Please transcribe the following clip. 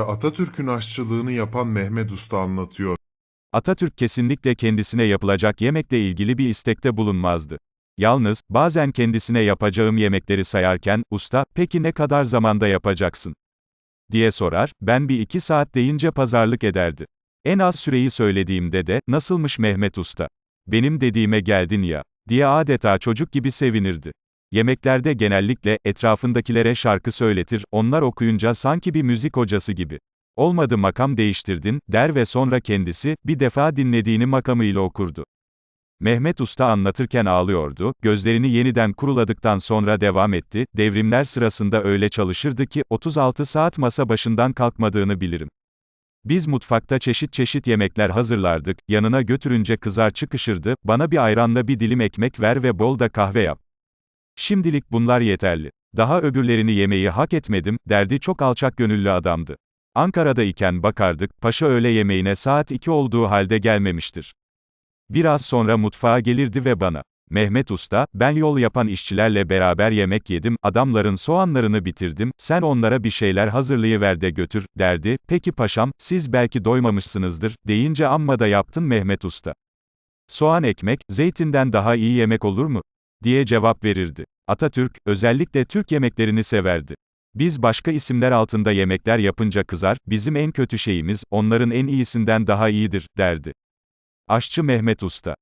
Atatürk'ün aşçılığını yapan Mehmet Usta anlatıyor. Atatürk kesinlikle kendisine yapılacak yemekle ilgili bir istekte bulunmazdı. Yalnız, bazen kendisine yapacağım yemekleri sayarken, usta, peki ne kadar zamanda yapacaksın? diye sorar, ben bir iki saat deyince pazarlık ederdi. En az süreyi söylediğimde de, nasılmış Mehmet Usta? Benim dediğime geldin ya, diye adeta çocuk gibi sevinirdi. Yemeklerde genellikle, etrafındakilere şarkı söyletir, onlar okuyunca sanki bir müzik hocası gibi. Olmadı makam değiştirdin, der ve sonra kendisi, bir defa dinlediğini makamıyla okurdu. Mehmet Usta anlatırken ağlıyordu, gözlerini yeniden kuruladıktan sonra devam etti, devrimler sırasında öyle çalışırdı ki, 36 saat masa başından kalkmadığını bilirim. Biz mutfakta çeşit çeşit yemekler hazırlardık, yanına götürünce kızar çıkışırdı, bana bir ayranla bir dilim ekmek ver ve bol da kahve yap. Şimdilik bunlar yeterli. Daha öbürlerini yemeyi hak etmedim, derdi çok alçak gönüllü adamdı. Ankara'da iken bakardık, paşa öğle yemeğine saat 2 olduğu halde gelmemiştir. Biraz sonra mutfağa gelirdi ve bana, Mehmet Usta, ben yol yapan işçilerle beraber yemek yedim, adamların soğanlarını bitirdim, sen onlara bir şeyler hazırlayıver de götür, derdi, peki paşam, siz belki doymamışsınızdır, deyince amma da yaptın Mehmet Usta. Soğan ekmek, zeytinden daha iyi yemek olur mu? Diye cevap verirdi. Atatürk, özellikle Türk yemeklerini severdi. Biz başka isimler altında yemekler yapınca kızar, bizim en kötü şeyimiz, onların en iyisinden daha iyidir, derdi. Aşçı Mehmet Usta